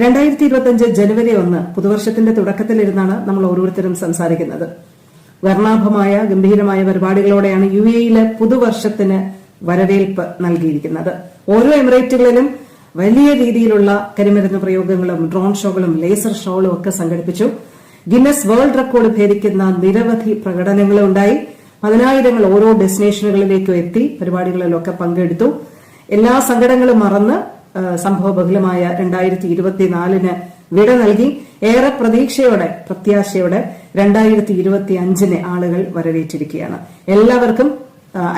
രണ്ടായിരത്തി ഇരുപത്തി അഞ്ച് ജനുവരി ഒന്ന് പുതുവർഷത്തിന്റെ തുടക്കത്തിലിരുന്നാണ് നമ്മൾ ഓരോരുത്തരും സംസാരിക്കുന്നത്. വർണാഭമായ ഗംഭീരമായ പരിപാടികളോടെയാണ് യു എയിലെ പുതുവർഷത്തിന് വരവേൽപ്പ് നൽകിയിരിക്കുന്നത്. ഓരോ എമിറേറ്റുകളിലും വലിയ രീതിയിലുള്ള കരിമരുന്ന് പ്രയോഗങ്ങളും ഡ്രോൺ ഷോകളും ലേസർ ഷോകളും ഒക്കെ സംഘടിപ്പിച്ചു. ഗിന്നസ് വേൾഡ് റെക്കോർഡ് ഭേദിക്കുന്ന നിരവധി പ്രകടനങ്ങളും ഉണ്ടായി. പതിനായിരങ്ങൾ ഓരോ ഡെസ്റ്റിനേഷനുകളിലേക്കും എത്തി പരിപാടികളിലൊക്കെ പങ്കെടുത്തു. എല്ലാ സങ്കടങ്ങളും മറന്ന് സംഭവബഹുലമായ രണ്ടായിരത്തി ഇരുപത്തിനാലിന് വിട നൽകി. ഏറെ പ്രതീക്ഷയോടെ പ്രത്യാശയോടെ രണ്ടായിരത്തി ഇരുപത്തി അഞ്ചിനെ ആളുകൾ വരവേറ്റിരിക്കുകയാണ്. എല്ലാവർക്കും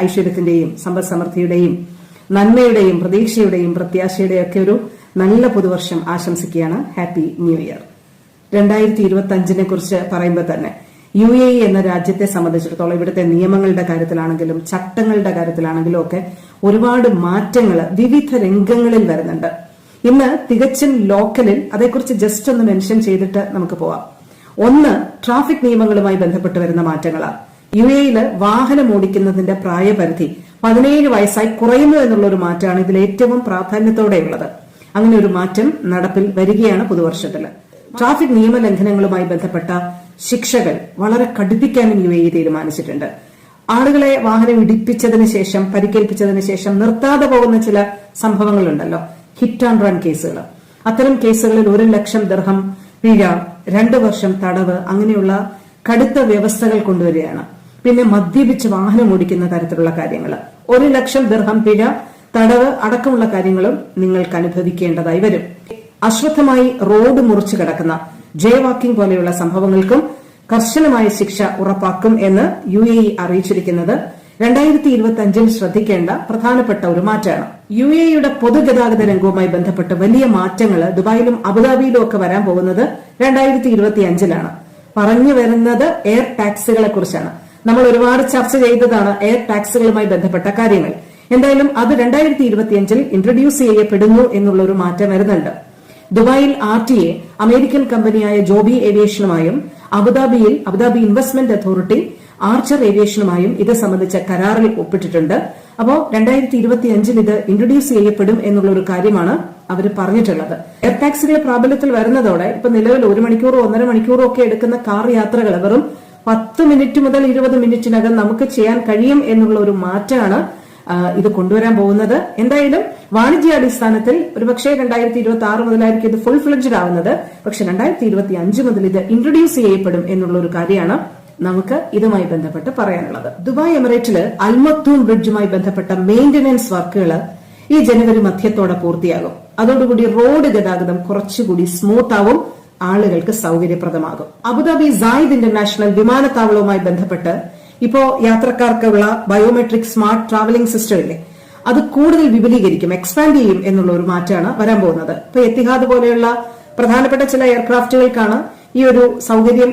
ഐശ്വര്യത്തിന്റെയും സമ്പദ് സമൃദ്ധിയുടെയും നന്മയുടെയും പ്രതീക്ഷയുടെയും പ്രത്യാശയുടെയും ഒക്കെ ഒരു നല്ല പുതുവർഷം ആശംസിക്കുകയാണ്. ഹാപ്പി ന്യൂ ഇയർ രണ്ടായിരത്തി ഇരുപത്തി അഞ്ചിനെ കുറിച്ച് പറയുമ്പോൾ തന്നെ യു എ എന്ന രാജ്യത്തെ സംബന്ധിച്ചിടത്തോളം ഇവിടുത്തെ നിയമങ്ങളുടെ കാര്യത്തിലാണെങ്കിലും ചട്ടങ്ങളുടെ കാര്യത്തിലാണെങ്കിലും ഒക്കെ ഒരുപാട് മാറ്റങ്ങൾ വിവിധ രംഗങ്ങളിൽ വരുന്നുണ്ട്. ഇന്ന് തികച്ചും ലോക്കലിൽ അതേക്കുറിച്ച് ജസ്റ്റ് ഒന്ന് മെൻഷൻ ചെയ്തിട്ട് നമുക്ക് പോവാം. ഒന്ന് ട്രാഫിക് നിയമങ്ങളുമായി ബന്ധപ്പെട്ട് വരുന്ന മാറ്റങ്ങളാണ്. യു എയിൽ വാഹനം ഓടിക്കുന്നതിന്റെ പ്രായപരിധി പതിനേഴ് വയസ്സായി കുറയുന്നു എന്നുള്ള ഒരു മാറ്റമാണ് ഇതിൽ ഏറ്റവും പ്രാധാന്യത്തോടെയുള്ളത്. അങ്ങനെ ഒരു മാറ്റം നടപ്പിൽ വരികയാണ് പുതുവർഷത്തിൽ ട്രാഫിക് നിയമലംഘനങ്ങളുമായി ബന്ധപ്പെട്ട ശിക്ഷകൾ വളരെ കടുപ്പിക്കാനും യു എ തീരുമാനിച്ചിട്ടുണ്ട്. ആളുകളെ വാഹനം ഇടിപ്പിച്ചതിന് ശേഷം പരിക്കേൽപ്പിച്ചതിന് ശേഷം നിർത്താതെ പോകുന്ന ചില സംഭവങ്ങളുണ്ടല്ലോ. ഹിറ്റ് ആൻഡ് റൺ കേസുകൾ അത്തരം കേസുകളിൽ ഒരു ലക്ഷം ദർഹം പിഴ രണ്ടു വർഷം തടവ് അങ്ങനെയുള്ള കടുത്ത വ്യവസ്ഥകൾ കൊണ്ടുവരികയാണ്. പിന്നെ മദ്യപിച്ച് വാഹനം ഓടിക്കുന്ന തരത്തിലുള്ള കാര്യങ്ങൾ ഒരു ലക്ഷം ദർഹം പിഴ തടവ് അടക്കമുള്ള കാര്യങ്ങളും നിങ്ങൾക്ക് അനുഭവിക്കേണ്ടതായി വരും. അശ്രദ്ധമായി റോഡ് മുറിച്ചു കിടക്കുന്ന ജേ വാക്കിംഗ് പോലെയുള്ള സംഭവങ്ങൾക്കും കർശനമായ ശിക്ഷ ഉറപ്പാക്കും എന്ന് യു എ ഇ അറിയിച്ചിരിക്കുന്നത് രണ്ടായിരത്തി ഇരുപത്തി അഞ്ചിൽ ശ്രദ്ധിക്കേണ്ട പ്രധാനപ്പെട്ട ഒരു മാറ്റമാണ് യു എ യുടെ പൊതുഗതാഗത രംഗവുമായി ബന്ധപ്പെട്ട് വലിയ മാറ്റങ്ങൾ ദുബായിലും അബുദാബിയിലും ഒക്കെ വരാൻ പോകുന്നത് രണ്ടായിരത്തി ഇരുപത്തി അഞ്ചിലാണ് പറഞ്ഞു വരുന്നത് എയർ ടാക്സുകളെ കുറിച്ചാണ്. നമ്മൾ ഒരുപാട് ചർച്ച ചെയ്തതാണ് എയർ ടാക്സുകളുമായി ബന്ധപ്പെട്ട കാര്യങ്ങൾ. എന്തായാലും അത് രണ്ടായിരത്തി ഇരുപത്തിയഞ്ചിൽ ഇൻട്രൊഡ്യൂസ് ചെയ്യപ്പെടുന്നു എന്നുള്ള ഒരു മാറ്റം വരുന്നുണ്ട്. ദുബായിൽ ആർ ടി എ അമേരിക്കൻ കമ്പനിയായ ജോബി ഏവിയേഷനുമായും അബുദാബിയിൽ Abu Dhabi investment authority Archer ഏവിയേഷനുമായും ഇത് സംബന്ധിച്ച കരാറിൽ ഒപ്പിട്ടിട്ടുണ്ട്. അപ്പോൾ രണ്ടായിരത്തി ഇരുപത്തി അഞ്ചിൽ ഇത് ഇൻട്രൊഡ്യൂസ് ചെയ്യപ്പെടും എന്നുള്ള ഒരു കാര്യമാണ് അവർ പറഞ്ഞിട്ടുള്ളത്. എയർ ടാക്സികൾ പ്രാബല്യത്തിൽ വരുന്നതോടെ ഇപ്പൊ നിലവിൽ ഒരു മണിക്കൂറോ ഒന്നര മണിക്കൂറോ ഒക്കെ എടുക്കുന്ന കാർ യാത്രകൾ വെറും പത്ത് മിനിറ്റ് മുതൽ ഇരുപത് മിനിറ്റിനകം നമുക്ക് ചെയ്യാൻ കഴിയും എന്നുള്ള ഒരു മാറ്റമാണ് ഇത് കൊണ്ടുവരാൻ പോകുന്നത്. എന്തായാലും വാണിജ്യാടിസ്ഥാനത്തിൽ ഒരുപക്ഷെ രണ്ടായിരത്തി ഇരുപത്തി ആറ് മുതലായിരിക്കും ഇത് ഫുൾ ഫ്ലഡ്ജഡ് ആവുന്നത്. പക്ഷെ രണ്ടായിരത്തി ഇരുപത്തി അഞ്ച് മുതൽ ഇത് ഇൻട്രൊഡ്യൂസ് ചെയ്യപ്പെടും എന്നുള്ള ഒരു കാര്യമാണ് നമുക്ക് ഇതുമായി ബന്ധപ്പെട്ട് പറയാനുള്ളത്. ദുബായ് എമിറേറ്റിൽ അൽമത്തൂൺ ബ്രിഡ്ജുമായി ബന്ധപ്പെട്ട മെയിന്റനൻസ് വർക്കുകൾ ഈ ജനുവരി മധ്യത്തോടെ പൂർത്തിയാകും. അതോടുകൂടി റോഡ് ഗതാഗതം കുറച്ചുകൂടി സ്മൂത്ത് ആവും ആളുകൾക്ക് സൗകര്യപ്രദമാകും. അബുദാബി സായിദ് ഇന്റർനാഷണൽ വിമാനത്താവളവുമായി ബന്ധപ്പെട്ട് ഇപ്പോ യാത്രക്കാർക്കുള്ള ബയോമെട്രിക് സ്മാർട്ട് ട്രാവലിംഗ് സിസ്റ്റം ഇല്ലേ? അത് കൂടുതൽ വിപുലീകരിക്കും എക്സ്പാൻഡ് ചെയ്യും എന്നുള്ള ഒരു മാറ്റമാണ് വരാൻ പോകുന്നത്. ഇപ്പൊ എത്തിഹാദ് പോലെയുള്ള പ്രധാനപ്പെട്ട ചില എയർക്രാഫ്റ്റുകൾക്കാണ് ഈ ഒരു സൗകര്യം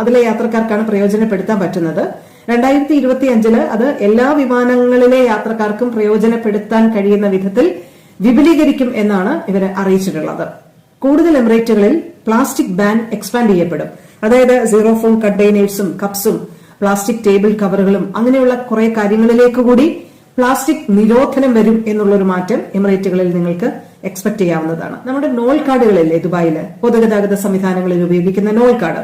അതിലെ യാത്രക്കാർക്കാണ് പ്രയോജനപ്പെടുത്താൻ പറ്റുന്നത്. രണ്ടായിരത്തി ഇരുപത്തി അഞ്ചിൽ അത് എല്ലാ വിമാനങ്ങളിലെ യാത്രക്കാർക്കും പ്രയോജനപ്പെടുത്താൻ കഴിയുന്ന വിധത്തിൽ വിപുലീകരിക്കും എന്നാണ് ഇവരെ അറിയിച്ചിട്ടുള്ളത്. കൂടുതൽ എമിറേറ്റുകളിൽ പ്ലാസ്റ്റിക് ബാൻ എക്സ്പാൻഡ് ചെയ്യപ്പെടും. അതായത് സീറോ ഫോൺ കണ്ടെയ്നേഴ്സും കപ്സും പ്ലാസ്റ്റിക് ടേബിൾ കവറുകളും അങ്ങനെയുള്ള കുറെ കാര്യങ്ങളിലേക്ക് കൂടി പ്ലാസ്റ്റിക് നിരോധനം വരും എന്നുള്ള ഒരു മാറ്റം എമിറേറ്റുകളിൽ നിങ്ങൾക്ക് എക്സ്പെക്ട് ചെയ്യാവുന്നതാണ്. നമ്മുടെ നോൾ കാർഡുകളല്ലേ ദുബായിൽ? പൊതുഗതാഗത സംവിധാനങ്ങളിൽ ഉപയോഗിക്കുന്ന നോൾ കാർഡ്.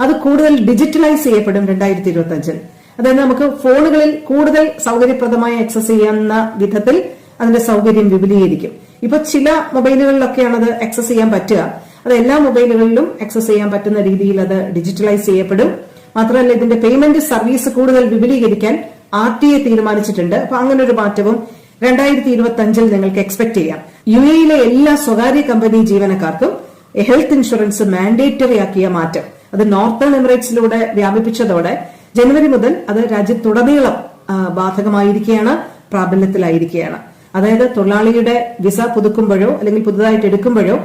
അത് കൂടുതൽ ഡിജിറ്റലൈസ് ചെയ്യപ്പെടും രണ്ടായിരത്തി ഇരുപത്തി അഞ്ചിൽ അതായത് നമുക്ക് ഫോണുകളിൽ കൂടുതൽ സൗകര്യപ്രദമായി ആക്സസ് ചെയ്യുന്ന വിധത്തിൽ അതിന്റെ സൗകര്യം വിപുലീകരിക്കും. ഇപ്പൊ ചില മൊബൈലുകളിലൊക്കെയാണ് അത് ആക്സസ് ചെയ്യാൻ പറ്റുക. അത് എല്ലാ മൊബൈലുകളിലും ആക്സസ് ചെയ്യാൻ പറ്റുന്ന രീതിയിൽ അത് ഡിജിറ്റലൈസ് ചെയ്യപ്പെടും. മാത്രമല്ല ഇതിന്റെ പേയ്മെന്റ് സർവീസ് കൂടുതൽ വിപുലീകരിക്കാൻ ആർ ടി എ തീരുമാനിച്ചിട്ടുണ്ട്. അപ്പൊ അങ്ങനെ ഒരു മാറ്റവും രണ്ടായിരത്തി ഇരുപത്തി അഞ്ചിൽ നിങ്ങൾക്ക് എക്സ്പെക്ട് ചെയ്യാം. യു എയിലെ എല്ലാ സ്വകാര്യ കമ്പനി ജീവനക്കാർക്കും ഹെൽത്ത് ഇൻഷുറൻസ് മാൻഡേറ്ററി ആക്കിയ മാറ്റം. അത് നോർത്തേൺ എമിറേറ്റ്സിലൂടെ വ്യാപിപ്പിച്ചതോടെ ജനുവരി മുതൽ അത് രാജ്യത്തുടനീളം ബാധകമായിരിക്കുകയാണ് പ്രാബല്യത്തിലായിരിക്കുകയാണ്. അതായത് തൊഴിലാളിയുടെ വിസ പുതുക്കുമ്പോഴോ അല്ലെങ്കിൽ പുതുതായിട്ട് എടുക്കുമ്പോഴോ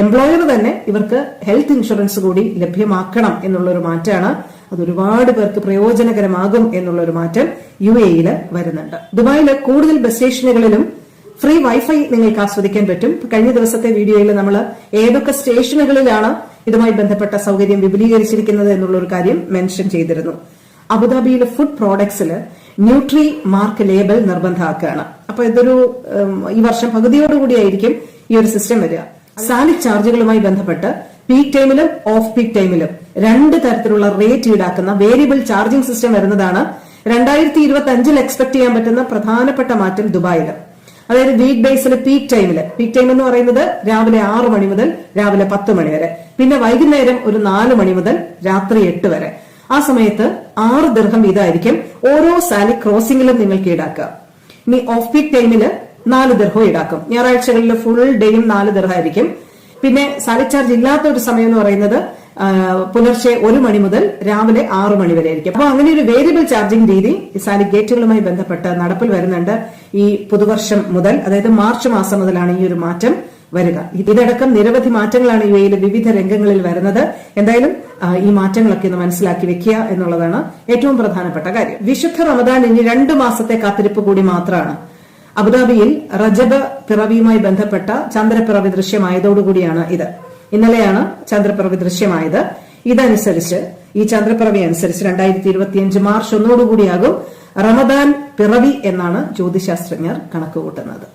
എംപ്ലോയർ തന്നെ ഇവർക്ക് ഹെൽത്ത് ഇൻഷുറൻസ് കൂടി ലഭ്യമാക്കണം എന്നുള്ളൊരു മാറ്റമാണ് അത് ഒരുപാട് പേർക്ക് പ്രയോജനകരമാകും എന്നുള്ള ഒരു മാറ്റം യു എയിൽ വരുന്നുണ്ട്. ദുബായിലെ കൂടുതൽ ബസ് സ്റ്റേഷനുകളിലും ഫ്രീ വൈഫൈ നിങ്ങൾക്ക് ആസ്വദിക്കാൻ പറ്റും. കഴിഞ്ഞ ദിവസത്തെ വീഡിയോയിൽ നമ്മൾ ഏതൊക്കെ സ്റ്റേഷനുകളിലാണ് ഇതുമായി ബന്ധപ്പെട്ട സൗകര്യം വിപുലീകരിച്ചിരിക്കുന്നത് എന്നുള്ള ഒരു കാര്യം മെൻഷൻ ചെയ്തിരുന്നു. അബുദാബിയിലെ ഫുഡ് പ്രോഡക്ട്സിൽ ന്യൂട്രി മാർക്ക് ലേബൽ നിർബന്ധമാക്കുകയാണ്. അപ്പൊ ഇതൊരു ഈ വർഷം പകുതിയോടുകൂടിയായിരിക്കും ഈ ഒരു സിസ്റ്റം വരിക. സാലിഡ് ചാർജുകളുമായി ബന്ധപ്പെട്ട് പീക്ക് ടൈമിലും ഓഫ് പീക്ക് ടൈമിലും രണ്ട് തരത്തിലുള്ള റേറ്റ് ഈടാക്കുന്ന വേരിയബിൾ ചാർജിംഗ് സിസ്റ്റം വരുന്നതാണ് രണ്ടായിരത്തി ഇരുപത്തി അഞ്ചിൽ എക്സ്പെക്ട് ചെയ്യാൻ പറ്റുന്ന പ്രധാനപ്പെട്ട മാറ്റം ദുബായിൽ അതായത് വീക്ക് ബേസിൽ പീക്ക് ടൈമിൽ പീക്ക് ടൈം എന്ന് പറയുന്നത് രാവിലെ ആറ് മണി മുതൽ രാവിലെ പത്ത് മണി വരെ. പിന്നെ വൈകുന്നേരം ഒരു നാല് മണി മുതൽ രാത്രി എട്ട് വരെ. ആ സമയത്ത് ആറ് ദീർഘം വീതമായിരിക്കും ഓരോ സാലി ക്രോസിംഗിലും നിങ്ങൾക്ക് ഈടാക്കുക. ഇനി ഓഫ് പീക്ക് ടൈമിൽ നാല് ദീർഘം ഈടാക്കും. ഞായറാഴ്ചകളിൽ ഫുൾ ഡേയും നാല് ദീർഘമായിരിക്കും പിന്നെ സാലി ചാർജ് ഇല്ലാത്ത ഒരു സമയം എന്ന് പറയുന്നത് പുലർച്ചെ ഒരു മണി മുതൽ രാവിലെ ആറു മണി വരെ ആയിരിക്കും അപ്പോൾ അങ്ങനെ ഒരു വേരിയബിൾ ചാർജിംഗ് രീതി ഈ സാലിക് ഗേറ്റുകളുമായി ബന്ധപ്പെട്ട് നടപ്പിൽ വരുന്നുണ്ട് ഈ പുതുവർഷം മുതൽ. അതായത് മാർച്ച് മാസം മുതലാണ് ഈ ഒരു മാറ്റം വരിക. ഇതടക്കം നിരവധി മാറ്റങ്ങളാണ് യു എയിലെ വിവിധ രംഗങ്ങളിൽ വരുന്നത്. എന്തായാലും ഈ മാറ്റങ്ങളൊക്കെ ഒന്ന് മനസ്സിലാക്കി വെക്കുക എന്നുള്ളതാണ് ഏറ്റവും പ്രധാനപ്പെട്ട കാര്യം. വിശുദ്ധ റമദാൻ ഇനി രണ്ടു മാസത്തെ കാത്തിരിപ്പ് കൂടി മാത്രമാണ്. അബുദാബിയിൽ റജബ് പിറവിയുമായി ബന്ധപ്പെട്ട ചന്ദ്രപ്പിറവി ദൃശ്യമായതോടുകൂടിയാണ് ഇത്. ഇന്നലെയാണ് ചന്ദ്രപ്പിറവി ദൃശ്യമായത്. ഇതനുസരിച്ച് ഈ ചന്ദ്രപ്പിറവി അനുസരിച്ച് രണ്ടായിരത്തി ഇരുപത്തിയഞ്ച് മാർച്ച് ഒന്നോടുകൂടിയാകും റമദാൻ പിറവി എന്നാണ് ജ്യോതിശാസ്ത്രജ്ഞർ കണക്കുകൂട്ടുന്നത്.